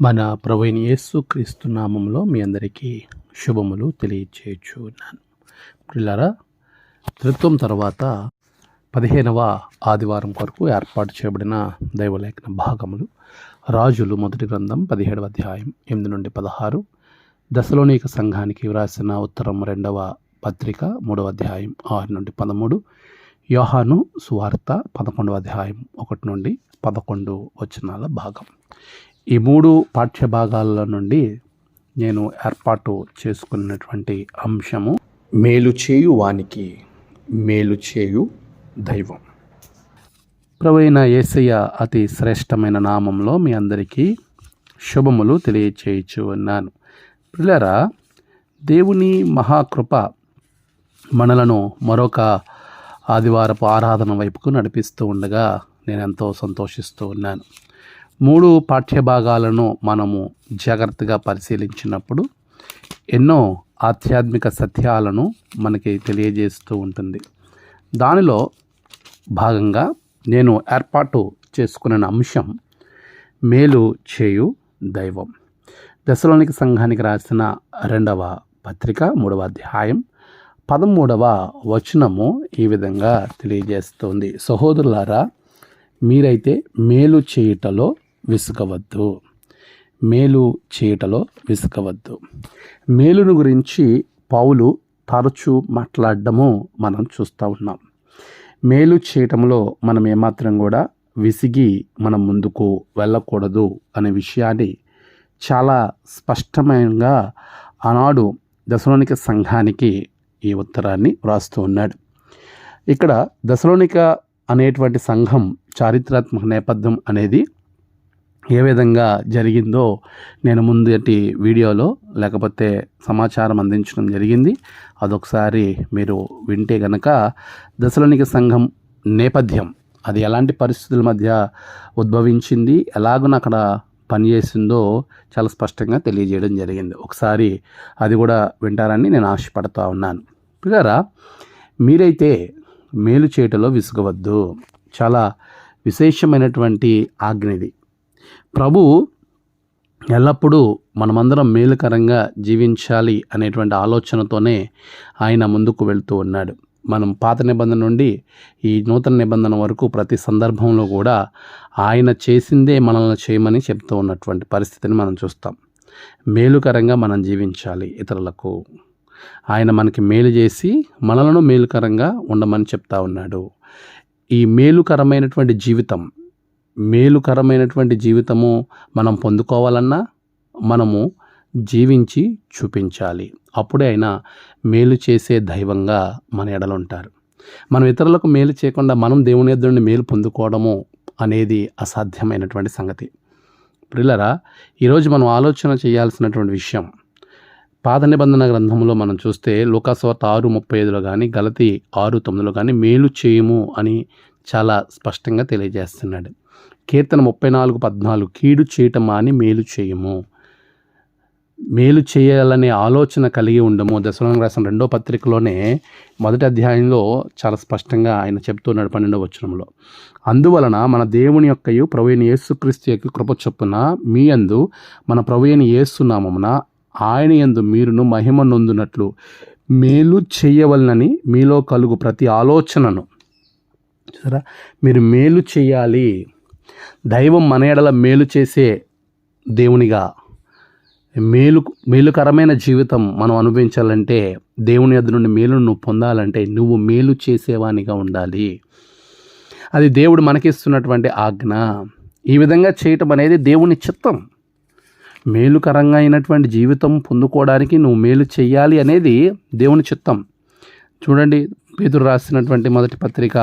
మన ప్రవీణ్ యేసు క్రీస్తు నామంలో మీ అందరికీ శుభములు తెలియచేయచ్చు ఉన్నాను పిల్లరా త్రిత్వం తర్వాత పదిహేనవ ఆదివారం కొరకు ఏర్పాటు చేయబడిన దైవలేఖన భాగములు రాజులు మొదటి గ్రంథం పదిహేడవ అధ్యాయం ఎనిమిది నుండి పదహారు దశలోనిక సంఘానికి వ్రాసిన ఉత్తరం రెండవ పత్రిక మూడవ అధ్యాయం ఆరు నుండి పదమూడు యోహాను సువార్త పదకొండవ అధ్యాయం ఒకటి నుండి పదకొండు వచనాల భాగం. ఈ మూడు పాఠ్య భాగాల నుండి నేను ఏర్పాటు చేసుకున్నటువంటి అంశము మేలు చేయు వానికి మేలు చేయు దైవం. ప్రవైన యేసయ్య అతి శ్రేష్టమైన నామంలో మీ అందరికీ శుభములు తెలియచేయచ్చు అన్నాను. పిల్లరా దేవుని మహాకృప మనలను మరొక ఆదివారపు ఆరాధన వైపుకు నడిపిస్తూ ఉండగా నేను ఎంతో సంతోషిస్తూ ఉన్నాను. మూడు పాఠ్యభాగాలను మనము జాగ్రత్తగా పరిశీలించినప్పుడు ఎన్నో ఆధ్యాత్మిక సత్యాలను మనకి తెలియజేస్తూ ఉంటుంది. దానిలో భాగంగా నేను ఏర్పాటు చేసుకున్న అంశం మేలు చేయు దైవం. దశలోనికి సంఘానికి రాసిన రెండవ పత్రిక మూడవ అధ్యాయం పదమూడవ వచనము ఈ విధంగా తెలియజేస్తుంది. సహోదరులారా మీరైతే మేలు చేయుటలో విసుగవద్దు మేలు చేయుటలో విసుగవద్దు మేలును గురించి పౌలు తరచూ మాట్లాడడము మనం చూస్తూ ఉన్నాం. మేలు చేయటంలో మనం ఏమాత్రం కూడా విసిగి మనం ముందుకు వెళ్ళకూడదు అనే విషయాన్ని చాలా స్పష్టంగా ఆనాడు దశలోనిక సంఘానికి ఈ ఉత్తరాన్ని వ్రాస్తూ ఉన్నాడు. ఇక్కడ దశలోనిక అనేటువంటి సంఘం చారిత్రాత్మక నేపథ్యం అనేది ఏ విధంగా జరిగిందో నేను ముందటి వీడియోలో లేకపోతే సమాచారం అందించడం జరిగింది. అదొకసారి మీరు వింటే గనక దశలోనిక సంఘం నేపథ్యం అది ఎలాంటి పరిస్థితుల మధ్య ఉద్భవించింది ఎలాగున అక్కడ పనిచేసిందో చాలా స్పష్టంగా తెలియజేయడం జరిగింది. ఒకసారి అది కూడా వింటారని నేను ఆశపడుతూ ఉన్నాను. పిల్లరా మీరైతే మేలు చేయటంలో విసుగవద్దు. చాలా విశేషమైనటువంటి ఆజ్ఞది ప్రభు ఎల్లప్పుడూ మనమందరం మేలుకరంగా జీవించాలి అనేటువంటి ఆలోచనతోనే ఆయన ముందుకు వెళ్తూ ఉన్నాడు. మనం పాత నిబంధన నుండి ఈ నూతన నిబంధన వరకు ప్రతి సందర్భంలో కూడా ఆయన చేసిందే మనల్ని చేయమని చెప్తూ ఉన్నటువంటి పరిస్థితిని మనం చూస్తాం. మేలుకరంగా మనం జీవించాలి ఇతరులకు. ఆయన మనకి మేలు చేసి మనలను మేలుకరంగా ఉండమని చెప్తా ఉన్నాడు. ఈ మేలుకరమైనటువంటి జీవితం మేలుకరమైనటువంటి జీవితము మనం పొందుకోవాలన్నా మనము జీవించి చూపించాలి. అప్పుడే అయినా మేలు చేసే దైవంగా మన ఎడలుంటారు. మనం ఇతరులకు మేలు చేయకుండా మనం దేవుని ఎదురుని మేలు పొందుకోవడము అనేది అసాధ్యమైనటువంటి సంగతి. ప్రిల్లరా ఈరోజు మనం ఆలోచన చేయాల్సినటువంటి విషయం పాత నిబంధన గ్రంథంలో మనం చూస్తే లోకాస్వార్త ఆరు ముప్పై ఐదులో కానీ గలతి ఆరు తొమ్మిదిలో కానీ మేలు చేయము అని చాలా స్పష్టంగా తెలియజేస్తున్నాడు. కీర్తన ముప్పై నాలుగు పద్నాలుగు కీడు చేయటం అని మేలు చేయము. మేలు చేయాలనే ఆలోచన కలిగి ఉండము. దశలోని రాసిన రెండో పత్రికలోనే మొదటి అధ్యాయంలో చాలా స్పష్టంగా ఆయన చెప్తున్నాడు పన్నెండవ వచనంలో. అందువలన మన దేవుని యొక్క ప్రవీణ యేసుక్రీస్తు యొక్క కృప చొప్పున మీ అందు మన ప్రవీణ యేసునామమున ఆయన యందు మీరును మహిమ నొందునట్లు మేలు చేయవలనని మీలో కలుగు ప్రతి ఆలోచనను. చూసారా? మీరు మేలు చేయాలి. దైవం మన ఎడల మేలు చేసే దేవునిగా మేలు మేలుకరమైన జీవితం మనం అనుభవించాలంటే దేవుని ఎదురు నుండి మేలును నువ్వు పొందాలంటే నువ్వు మేలు చేసేవానిగా ఉండాలి. అది దేవుడు మనకిస్తున్నటువంటి ఆజ్ఞ. ఈ విధంగా చేయటం అనేది దేవుని చిత్తం. మేలుకరంగా అయినటువంటి జీవితం పొందుకోవడానికి నువ్వు మేలు చేయాలి అనేది దేవుని చిత్తం. చూడండి పేదరు రాసినటువంటి మొదటి పత్రిక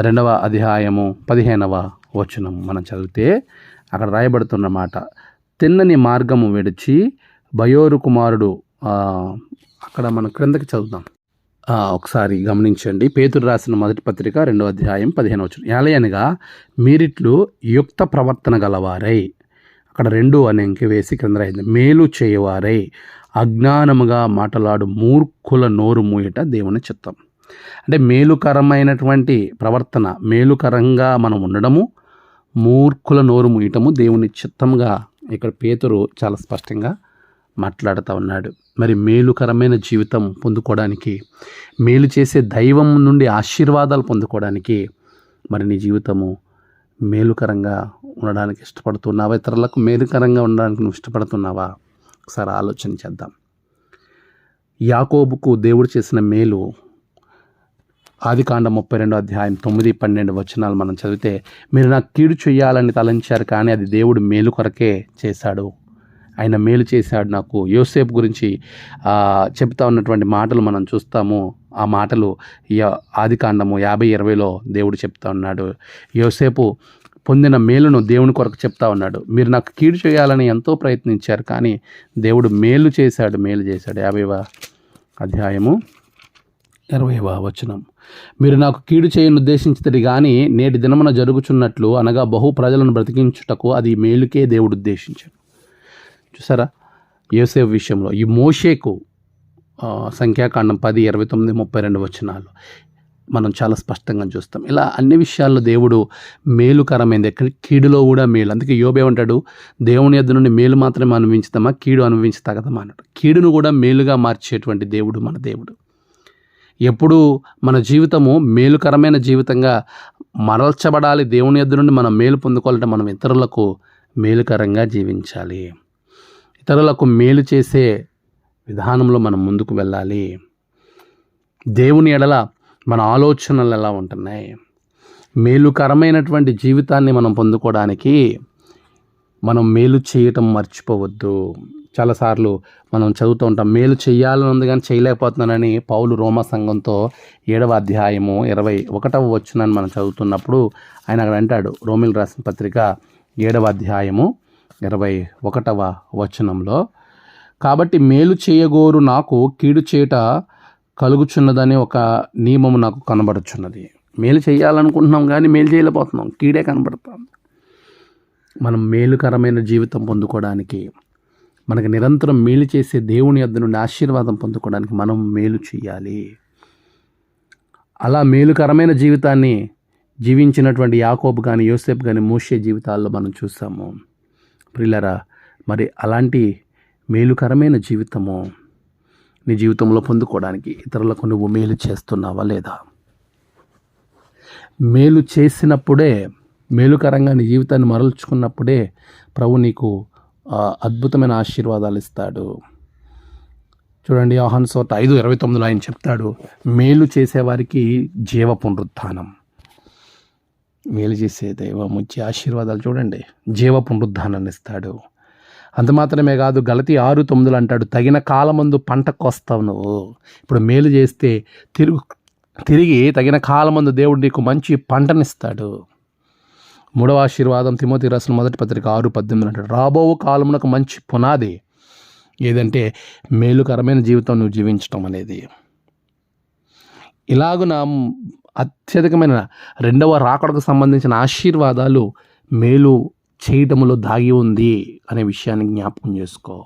రెండవ అధ్యాయము పదిహేనవ వచనం మనం చదివితే అక్కడ రాయబడుతున్న మాట తిన్నని మార్గము విడిచి బయోరు కుమారుడు. అక్కడ మనం క్రిందకి చదువుదాం. ఒకసారి గమనించండి. పేతురు రాసిన మొదటి పత్రిక రెండో అధ్యాయం పదిహేను వచ్చిన ఏలయనగా మీరిట్లు యుక్త ప్రవర్తన గలవారై. అక్కడ రెండు అని ఇంక వేసి క్రింద రాయింది మేలు చేయవారై అజ్ఞానముగా మాటలాడు మూర్ఖుల నోరు మూయట దేవుని చిత్తం. అంటే మేలుకరమైనటువంటి ప్రవర్తన మేలుకరంగా మనం ఉండడము మూర్ఖుల నోరు ముయటము దేవుని చిత్తంగా ఇక్కడ పేతురు చాలా స్పష్టంగా మాట్లాడుతూ ఉన్నాడు. మరి మేలుకరమైన జీవితం పొందుకోవడానికి మేలు చేసే దైవం నుండి ఆశీర్వాదాలు పొందుకోవడానికి మరి నీ జీవితము మేలుకరంగా ఉండడానికి ఇష్టపడుతున్నావా? ఇతరులకు మేలుకరంగా ఉండడానికి నువ్వు ఇష్టపడుతున్నావా? ఒకసారి ఆలోచన చేద్దాం. యాకోబుకు దేవుడు చేసిన మేలు ఆదికాండ ముప్పై రెండో అధ్యాయం తొమ్మిది పన్నెండు వచనాలు మనం చదివితే మీరు నాకు కీడు చేయాలని తలంచారు కానీ అది దేవుడు మేలు కొరకే చేశాడు. ఆయన మేలు చేశాడు. నాకు యోసేపు గురించి చెప్తా ఉన్నటువంటి మాటలు మనం చూస్తాము. ఆ మాటలు య- ఆదికాండము యాభై ఇరవైలో దేవుడు చెప్తా ఉన్నాడు. యోసేపు పొందిన మేలును దేవుని కొరకు చెప్తా ఉన్నాడు. మీరు నాకు కీడు చేయాలని ఎంతో ప్రయత్నించారు కానీ దేవుడు మేలు చేశాడు మేలు చేశాడు. యాభైవ అధ్యాయము. ఇరవైవ వచనం. మీరు నాకు కీడు చేయను ఉద్దేశించదు కానీ నేటి దినమున జరుగుచున్నట్లు అనగా బహు ప్రజలను బ్రతికించుటకు అది మేలుకే దేవుడు ఉద్దేశించాడు. చూసారా? యోసేఫ్ విషయంలో ఈ మోషేకు సంఖ్యాకాండం పది ఇరవై తొమ్మిది ముప్పై రెండు వచనాలు మనం చాలా స్పష్టంగా చూస్తాం. ఇలా అన్ని విషయాల్లో దేవుడు మేలుకరమైంది. ఎక్కడ కీడులో కూడా మేలు. అందుకే యోబే ఉంటాడు దేవుని యొద్ నుండి మేలు మాత్రమే అనుభవించుతామా? కీడు అనుభవించి తగదమా అన్నాడు. కీడును కూడా మేలుగా మార్చేటువంటి దేవుడు మన దేవుడు. ఎప్పుడూ మన జీవితము మేలుకరమైన జీవితంగా మరల్చబడాలి. దేవుని ఎద్దు నుండి మనం మేలు పొందుకోవాలంటే మనం ఇతరులకు మేలుకరంగా జీవించాలి. ఇతరులకు మేలు చేసే విధానంలో మనం ముందుకు వెళ్ళాలి. దేవుని ఎడల మన ఆలోచనలు ఎలా ఉంటున్నాయి? మేలుకరమైనటువంటి జీవితాన్ని మనం పొందుకోవడానికి మనం మేలు చేయటం మర్చిపోవద్దు. చాలాసార్లు మనం చదువుతూ ఉంటాం మేలు చేయాలని ఉంది కానీ చేయలేకపోతున్నానని పౌలు రోమా సంఘంతో ఏడవ అధ్యాయము ఇరవై ఒకటవ వచ్చునని మనం చదువుతున్నప్పుడు ఆయన అక్కడ అంటాడు రోమిల్ రాసిన పత్రిక ఏడవ అధ్యాయము ఇరవై ఒకటవ వచనంలో కాబట్టి మేలు చేయగోరు నాకు కీడు చేట కలుగుచున్నదని ఒక నియమము నాకు కనబడుచున్నది. మేలు చేయాలనుకుంటున్నాం కానీ మేలు చేయలేకపోతున్నాం కీడే కనబడుతుంది. మనం మేలుకరమైన జీవితం పొందుకోవడానికి మనకు నిరంతరం మేలు చేసే దేవుని యొద్ద నుండి ఆశీర్వాదం పొందుకోవడానికి మనం మేలు చేయాలి. అలా మేలుకరమైన జీవితాన్ని జీవించినటువంటి యాకోబు కానీ యోసేపు కానీ మోషే జీవితాల్లో మనం చూస్తాము. ప్రిల్లరా మరి అలాంటి మేలుకరమైన జీవితము నీ జీవితంలో పొందుకోవడానికి ఇతరులకు నువ్వు మేలు చేస్తున్నావా లేదా? మేలు చేసినప్పుడే మేలుకరంగా నీ జీవితాన్ని మరల్చుకున్నప్పుడే ప్రభు నీకు అద్భుతమైన ఆశీర్వాదాలు ఇస్తాడు. చూడండి ఆహన్ సోట ఐదు ఇరవై తొమ్మిదిలో ఆయన చెప్తాడు మేలు చేసేవారికి జీవ పునరుద్ధానం మేలు చేసే దైవం వచ్చి ఆశీర్వాదాలు చూడండి జీవ పునరుద్ధానాన్ని ఇస్తాడు. అంత మాత్రమే కాదు గలతి ఆరు తొమ్మిదిలో అంటాడు తగిన కాలమందు పంట కోస్తావు నువ్వు. ఇప్పుడు మేలు చేస్తే తిరుగు తిరిగి తగిన కాలమందు దేవుడు నీకు మంచి పంటనిస్తాడు. మూడవ ఆశీర్వాదం తిమోతి రాసిన మొదటి పత్రిక ఆరు పద్దెనిమిది అంటే రాబో కాలమునకు మంచి పునాది ఏదంటే మేలుకరమైన జీవితం నువ్వు జీవించటం అనేది. ఇలాగున అత్యధికమైన రెండవ రాకడకు సంబంధించిన ఆశీర్వాదాలు మేలు చేయటములో దాగి ఉంది అనే విషయాన్ని జ్ఞాపకం చేసుకో.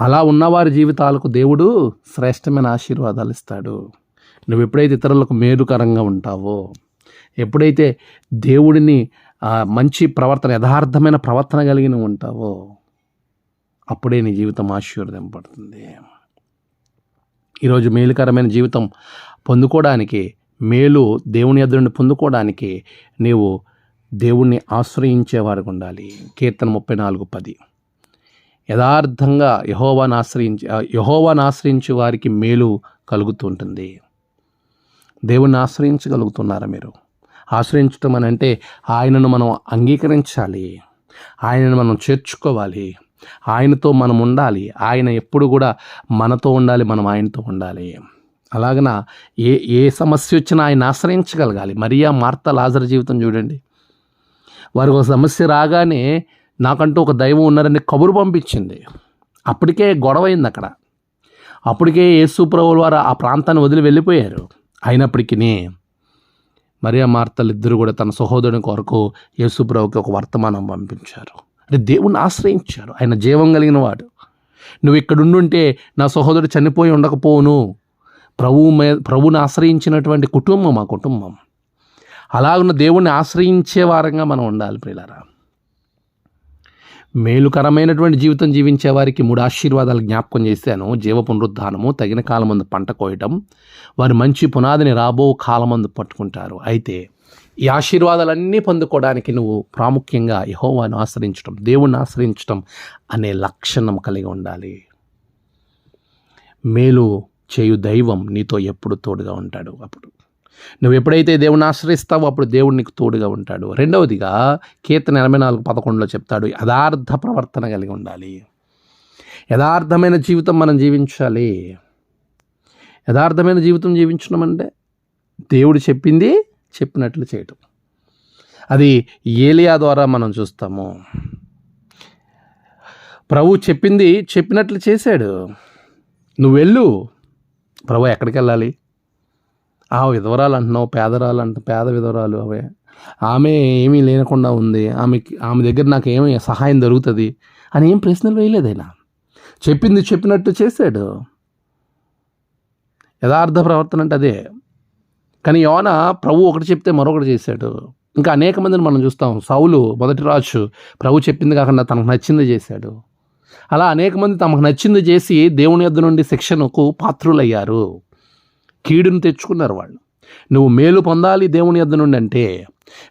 అలా ఉన్నవారి జీవితాలకు దేవుడు శ్రేష్టమైన ఆశీర్వాదాలు ఇస్తాడు. నువ్వు ఎప్పుడైతే ఇతరులకు మేలుకరంగా ఉంటావో ఎప్పుడైతే దేవుడిని మంచి ప్రవర్తన యథార్థమైన ప్రవర్తన కలిగిన ఉంటావో అప్పుడే నీ జీవితం ఆశీర్వదింపబడుతుంది ఈరోజు మేలుకరమైన జీవితం పొందుకోవడానికి మేలు దేవుని ఎదురుని పొందుకోవడానికి నీవు దేవుణ్ణి ఆశ్రయించేవారికి ఉండాలి. కీర్తన ముప్పై నాలుగు పది. యథార్థంగా యహోవాను ఆశ్రయించి యహోవాను ఆశ్రయించే వారికి మేలు కలుగుతుంటుంది దేవుణ్ణి ఆశ్రయించగలుగుతున్నారా మీరు? ఆశ్రయించటం అని అంటే ఆయనను మనం అంగీకరించాలి. ఆయనను మనం చేర్చుకోవాలి. ఆయనతో మనం ఉండాలి. ఆయన ఎప్పుడు కూడా మనతో ఉండాలి. మనం ఆయనతో ఉండాలి. అలాగన ఏ ఏ సమస్య వచ్చినా ఆయన ఆశ్రయించగలగాలి. మరియా మార్త లాజర్ జీవితం చూడండి. వారికి ఒక సమస్య రాగానే నాకంటూ ఒక దైవం ఉన్నారని కబురు పంపించింది. అప్పటికే గొడవ అయింది అక్కడ. అప్పటికే యేసు ప్రభువుల వారు ఆ ప్రాంతాన్ని వదిలి వెళ్ళిపోయారు. అయినప్పటికీ మరియా మార్తలిద్దరూ కూడా తన సహోదరుని కొరకు యేసుప్రభుకి ఒక వర్తమానం పంపించారు. అంటే దేవుణ్ణి ఆశ్రయించారు. ఆయన జీవం కలిగిన వాడు. నువ్వు ఇక్కడుండుంటే నా సహోదరుడు చనిపోయి ఉండకపోను ప్రభువు మే ప్రభువుని ఆశ్రయించినటువంటి కుటుంబం ఆ కుటుంబం. అలాగున్న దేవుణ్ణి ఆశ్రయించే వారంగా మనం ఉండాలి ప్రియులారా. మేలుకరమైనటువంటి జీవితం జీవించే వారికి మూడు ఆశీర్వాదాలు జ్ఞాపకం చేశాను. జీవ పునరుద్ధానము తగిన కాలమందు పంట కోయటం వారు మంచి పునాదిని రాబో కాలమందు పట్టుకుంటారు. అయితే ఈ ఆశీర్వాదాలన్నీ పొందుకోవడానికి నువ్వు ప్రాముఖ్యంగా యహోవాను ఆశ్రయించడం దేవుణ్ణి ఆశ్రయించడం అనే లక్షణం కలిగి ఉండాలి. మేలు చేయు దైవం నీతో ఎప్పుడు తోడుగా ఉంటాడు అప్పుడు. నువ్వు ఎప్పుడైతే దేవుని ఆశ్రయిస్తావో అప్పుడు దేవుడు నీకు తోడుగా ఉంటాడు. రెండవదిగా కీర్తన ఎనభై నాలుగు పదకొండులో చెప్తాడు యథార్థ ప్రవర్తన కలిగి ఉండాలి. యథార్థమైన జీవితం మనం జీవించాలి. యథార్థమైన జీవితం జీవించడం అంటే దేవుడు చెప్పింది చెప్పినట్లు చేయటం. అది ఏలియా ద్వారా మనం చూస్తాము. ప్రభు చెప్పింది చెప్పినట్లు చేశాడు. నువ్వు వెళ్ళు ప్రభు ఎక్కడికి వెళ్ళాలి ఆ విధవరాలు అంటున్నావు పేదరాలు అంట పేద విధవరాలు అవే. ఆమె ఏమీ లేనకుండా ఉంది. ఆమెకి ఆమె దగ్గర నాకు ఏమి సహాయం దొరుకుతుంది అని ఏం ప్రశ్నలు వేయలేదు ఆయన. చెప్పింది చెప్పినట్టు చేశాడు. యథార్థ ప్రవర్తన అంటే అదే. కానీ యోన ప్రభు ఒకటి చెప్తే మరొకటి చేశాడు. ఇంకా అనేక మందిని మనం చూస్తాం. సౌలు మొదటి రాజు ప్రభు చెప్పింది కాకుండా తనకు నచ్చింది చేశాడు. అలా అనేక మంది తమకు నచ్చింది చేసి దేవుని యొద్ద నుండి శిక్షణకు పాత్రులయ్యారు. కీడును తెచ్చుకున్నారు వాళ్ళు. నువ్వు మేలు పొందాలి దేవుని యొద్ద నుండి అంటే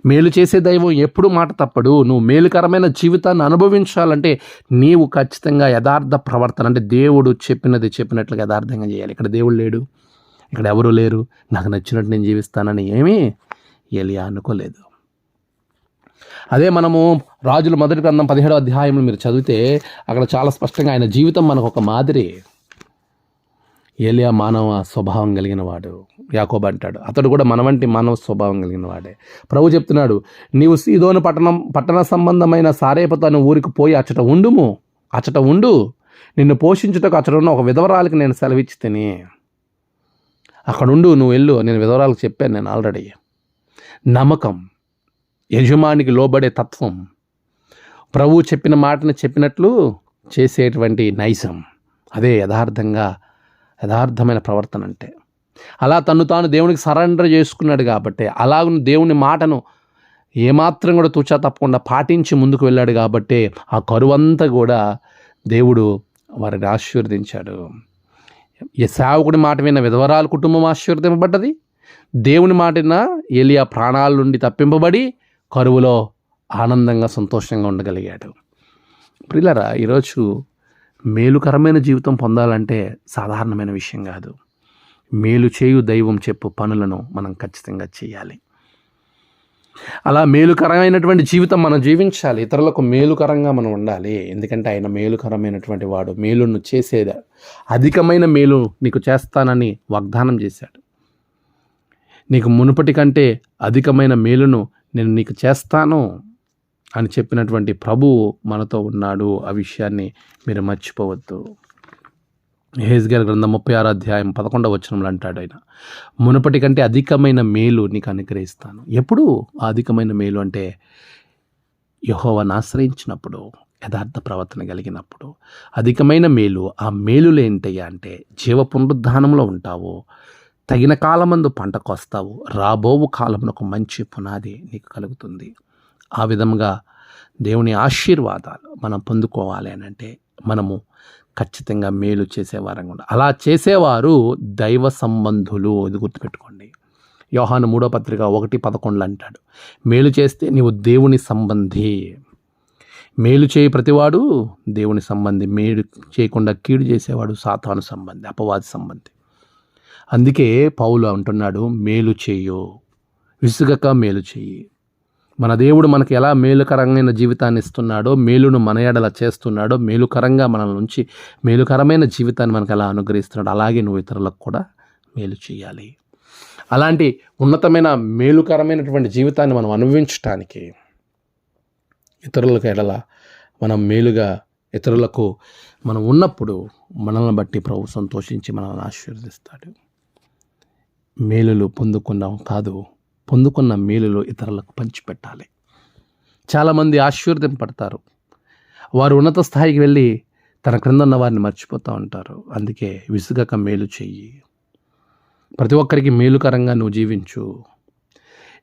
మేలు చేసే దైవం ఎప్పుడు మాట తప్పడు. నువ్వు మేలుకరమైన జీవితాన్ని అనుభవించాలంటే నీవు ఖచ్చితంగా యథార్థ ప్రవర్తన అంటే దేవుడు చెప్పినది చెప్పినట్లుగా యథార్థంగా చేయాలి. ఇక్కడ దేవుడు లేడు. ఇక్కడ ఎవరు లేరు. నాకు నచ్చినట్టు నేను జీవిస్తానని ఏమీ ఎలియా అనుకోలేదు. అదే మనము రాజుల మొదటి గ్రంథం పదిహేడో అధ్యాయంలో మీరు చదివితే అక్కడ చాలా స్పష్టంగా ఆయన జీవితం మనకు ఒక మాదిరి. ఏలియా మానవ స్వభావం కలిగిన వాడు. యాకోబ అంటాడు అతడు కూడా మన వంటి మానవ స్వభావం కలిగిన వాడే. ప్రభు చెప్తున్నాడు నీవు సీదోను పట్టణం పట్టణ సంబంధమైన సారేపతను ఊరికి పోయి అచ్చట ఉండుము. అచ్చట ఉండు. నిన్ను పోషించుటకు అచ్చట ఉన్న ఒక విధవరాలకి నేను సెలవిచ్చి తిని. అక్కడ ఉండు నువ్వు వెళ్ళు. నేను విధవరాలకు చెప్పాను నేను ఆల్రెడీ నమ్మకం యజమానికి లోబడే తత్వం. ప్రభు చెప్పిన మాటను చెప్పినట్లు చేసేటువంటి నైజం. అదే యథార్థంగా యథార్థమైన ప్రవర్తన అంటే. అలా తను తాను దేవునికి సరెండర్ చేసుకున్నాడు కాబట్టి అలాగను దేవుని మాటను ఏమాత్రం కూడా తూచా తప్పకుండా పాటించి ముందుకు వెళ్ళాడు కాబట్టి ఆ కరువంతా కూడా దేవుడు వారిని ఆశీర్వదించాడు. సేవకుడి మాట విన్న విధవరాల కుటుంబం ఆశీర్వదింపబడ్డది. దేవుని మాటిన ఏలియా ప్రాణాల నుండి తప్పింపబడి కరువులో ఆనందంగా సంతోషంగా ఉండగలిగాడు. ప్రిల్లరా ఈరోజు మేలుకరమైన జీవితం పొందాలంటే సాధారణమైన విషయం కాదు. మేలు చేయు దైవం చెప్పు పనులను మనం ఖచ్చితంగా చేయాలి. అలా మేలుకరమైనటువంటి జీవితం మనం జీవించాలి. ఇతరులకు మేలుకరంగా మనం ఉండాలి. ఎందుకంటే ఆయన మేలుకరమైనటువంటి వాడు. మేలును చేసేదా అధికమైన మేలు నీకు చేస్తానని వాగ్దానం చేశాడు. నీకు మునుపటి కంటే అధికమైన మేలును నేను నీకు చేస్తాను అని చెప్పినటువంటి ప్రభువు మనతో ఉన్నాడు. ఆ విషయాన్ని మీరు మర్చిపోవద్దు. హేజ్గర్ గ్రంథం ముప్పై ఆరు అధ్యాయం పదకొండవ వచనంలో అంటాడు ఆయన. మునుపటి కంటే అధికమైన మేలు నీకు అనుగ్రహిస్తాను. ఎప్పుడు అధికమైన మేలు అంటే యహోవాను ఆశ్రయించినప్పుడు యథార్థ ప్రవర్తన కలిగినప్పుడు. అధికమైన మేలు ఆ మేలులు ఏంటయ్యా అంటే జీవ పునరుద్ధానంలో ఉంటావు తగిన కాలమందు పంటకు వస్తావు రాబోవు కాలమునకు మంచి పునాది నీకు కలుగుతుంది. ఆ విధంగా దేవుని ఆశీర్వాదాలు మనం పొందుకోవాలి అని అంటే మనము ఖచ్చితంగా మేలు చేసేవారంగా ఉండాలి. అలా చేసేవారు దైవ సంబంధులు ఇది గుర్తుపెట్టుకోండి. యోహాను మూడో పత్రిక ఒకటి పదకొండులు అంటాడు మేలు చేస్తే నీవు దేవుని సంబంధి. మేలు చేయి ప్రతివాడు దేవుని సంబంధి. మేలు చేయకుండా కీడు చేసేవాడు సాతాను సంబంధి అపవాది సంబంధి. అందుకే పౌలు అంటున్నాడు మేలు చేయు. విసుగక మేలు చెయ్యి. మన దేవుడు మనకి ఎలా మేలుకరమైన జీవితాన్ని ఇస్తున్నాడో మేలును మన ఎడల చేస్తున్నాడో మేలుకరంగా మన నుంచి మేలుకరమైన జీవితాన్ని మనకు ఎలా అనుగ్రహిస్తున్నాడో అలాగే నువ్వు ఇతరులకు కూడా మేలు చేయాలి. అలాంటి ఉన్నతమైన మేలుకరమైనటువంటి జీవితాన్ని మనం అనుభవించటానికి ఇతరులకు ఎడల మనం మేలుగా ఇతరులకు మనం ఉన్నప్పుడు మనల్ని బట్టి ప్రభు సంతోషించి మనల్ని ఆశీర్వదిస్తాడు. మేలులు పొందుకున్నాం కాదు పొందుకున్న మేలులు ఇతరులకు పంచిపెట్టాలి. చాలామంది ఆశీర్వదింపడతారు వారు ఉన్నత స్థాయికి వెళ్ళి తన క్రింద ఉన్న వారిని మర్చిపోతూ ఉంటారు. అందుకే విసుగక మేలు చెయ్యి. ప్రతి ఒక్కరికి మేలుకరంగా నువ్వు జీవించు.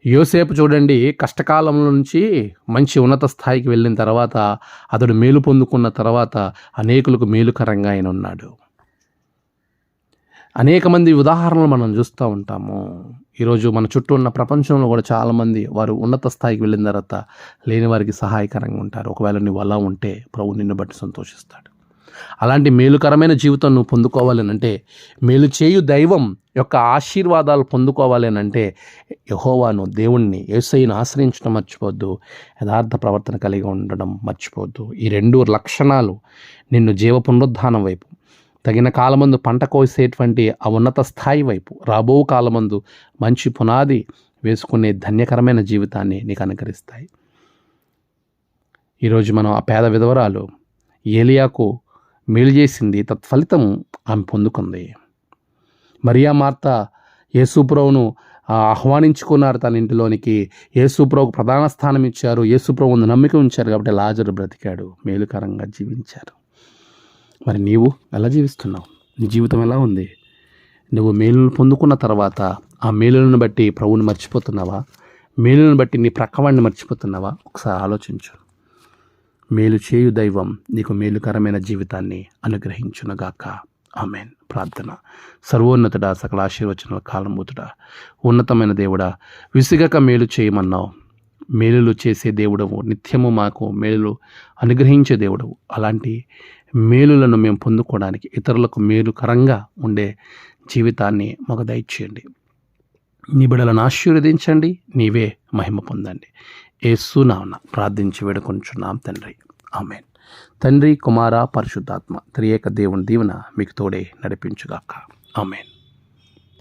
యోసేపు చూడండి కష్టకాలం నుంచి మంచి ఉన్నత స్థాయికి వెళ్ళిన తర్వాత అతడు మేలు పొందుకున్న తర్వాత అనేకులకు మేలుకరంగా ఆయన ఉన్నాడు. అనేక మంది ఉదాహరణలు మనం చూస్తూ ఉంటాము. ఈరోజు మన చుట్టూ ఉన్న ప్రపంచంలో కూడా చాలామంది వారు ఉన్నత స్థాయికి వెళ్ళిన తర్వాత లేని వారికి సహాయకరంగా ఉంటారు. ఒకవేళ నువ్వు అలా ఉంటే ప్రభు నిన్ను బట్టి సంతోషిస్తాడు. అలాంటి మేలుకరమైన జీవితం నువ్వు పొందుకోవాలి అంటే మేలు చేయు దైవం యొక్క ఆశీర్వాదాలు పొందుకోవాలి అని అంటే యహోవాను దేవుణ్ణి ఏసైని ఆశ్రయించడం మర్చిపోద్దు యథార్థ ప్రవర్తన కలిగి ఉండడం మర్చిపోద్దు ఈ రెండు లక్షణాలు నిన్ను జీవ పునరుద్ధానం వైపు తగిన కాలమందు పంట కోసేటువంటి ఆ ఉన్నత స్థాయి వైపు రాబో కాలమందు మంచి పునాది వేసుకునే ధన్యకరమైన జీవితాన్ని నీకు అనుకరిస్తాయి ఈరోజు మనం ఆ పేద విధవరాలు ఏలియాకు మేలు చేసింది తత్ఫలితం ఆమె పొందుకుంది. మరియా మార్త యేసుప్రభును ఆహ్వానించుకున్నారు తన ఇంటిలోనికి. యేసుప్రభుకు ప్రధాన స్థానం ఇచ్చారు. యేసుప్రభు ముందు నమ్మిక ఉంచారు కాబట్టి లాజరు బ్రతికాడు మేలుకరంగా జీవించారు. మరి నీవు ఎలా జీవిస్తున్నావు? నీ జీవితం ఎలా ఉంది? నువ్వు మేలును పొందుకున్న తర్వాత ఆ మేలులను బట్టి ప్రభువుని మర్చిపోతున్నావా? మేలులను బట్టి నీ ప్రక్కవాడిని మర్చిపోతున్నావా? ఒకసారి ఆలోచించు. మేలు చేయు దైవం నీకు మేలుకరమైన జీవితాన్ని అనుగ్రహించునుగాక. ఆమెన్. ప్రార్థన. సర్వోన్నతుడా సకల ఆశీర్వచన కాలంబూతుడా ఉన్నతమైన దేవుడా విసిగక మేలు చేయమన్నావు. మేలులు చేసే దేవుడవు నిత్యము మాకు మేలులు అనుగ్రహించే దేవుడవు. అలాంటి మేలులను మేము పొందుకోవడానికి ఇతరులకు మేలుకరంగా ఉండే జీవితాన్ని మాకు దయచేయండి. నీ బిడలను ఆశీర్వదించండి నీవే మహిమ పొందండి. ఏసునామన ప్రార్థించి వేడుకొంచున్నాం తండ్రి. ఆమెన్. తండ్రి కుమార పరిశుద్ధాత్మ త్రియేక దేవుని దీవెన మీకు తోడే నడిపించుగాక. ఆమెన్.